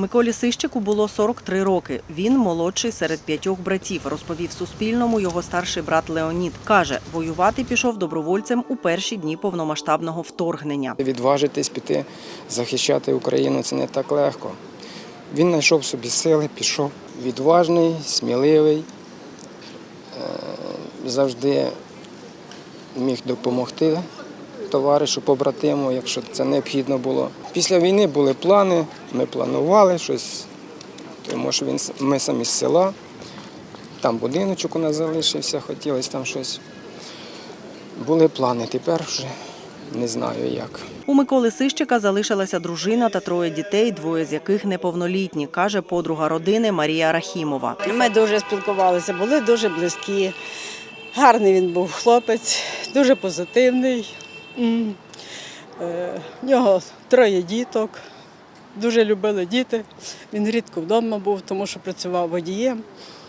Миколі Сищику було 43 роки. Він молодший серед п'ятьох братів. Розповів Суспільному його старший брат Леонід. Каже, воювати пішов добровольцем у перші дні повномасштабного вторгнення. Відважитись піти захищати Україну це не так легко. Він знайшов собі сили, пішов відважний, сміливий, е, завжди міг допомогти товаришу, побратиму, якщо це необхідно було. Після війни були плани, ми планували щось, тому що він, ми самі з села, там будиночок у нас залишився, хотілося там щось. Були плани, тепер вже не знаю як. У Миколи Сищика залишилася дружина та троє дітей, двоє з яких неповнолітні, каже подруга родини Марія Рахімова. Ми дуже спілкувалися, були дуже близькі. Гарний він був хлопець, дуже позитивний. М. Е, нього троє діток, дуже любили діти. Він рідко вдома був, тому що працював водієм.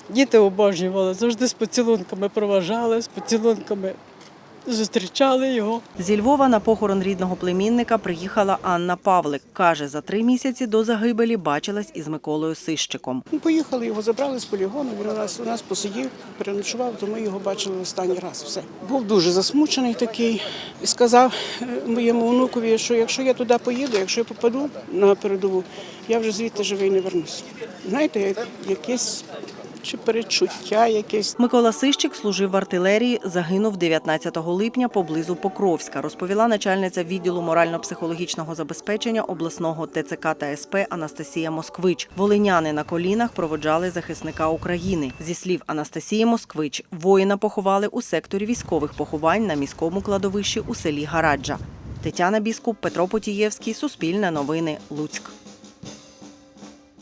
Діти обожнювали, завжди з поцілунками проважали, з поцілунками зустрічали його. Зі Львова на похорон рідного племінника приїхала Анна Павлик. Каже, за три місяці до загибелі бачилась із Миколою Сищиком. Ми поїхали, його забрали з полігону. Він у нас у нас посидів, переночував, то ми його бачили останній раз. Все був дуже засмучений такий і сказав е, моєму онукові, що якщо я туди поїду, якщо я попаду на передову, я вже звідти живий не вернусь. Знаєте, як- якесь чи перечуття, якесь. Микола Сищик служив в артилерії, загинув 19 липня поблизу Покровська, розповіла начальниця відділу морально-психологічного забезпечення обласного ТЦК та СП Анастасія Москвич. Волиняни на колінах проводжали захисника України. Зі слів Анастасії Москвич, воїна поховали у секторі військових поховань на міському кладовищі у селі Гараджа. Тетяна Біскуп, Петро Потієвський, Суспільне новини, Луцьк.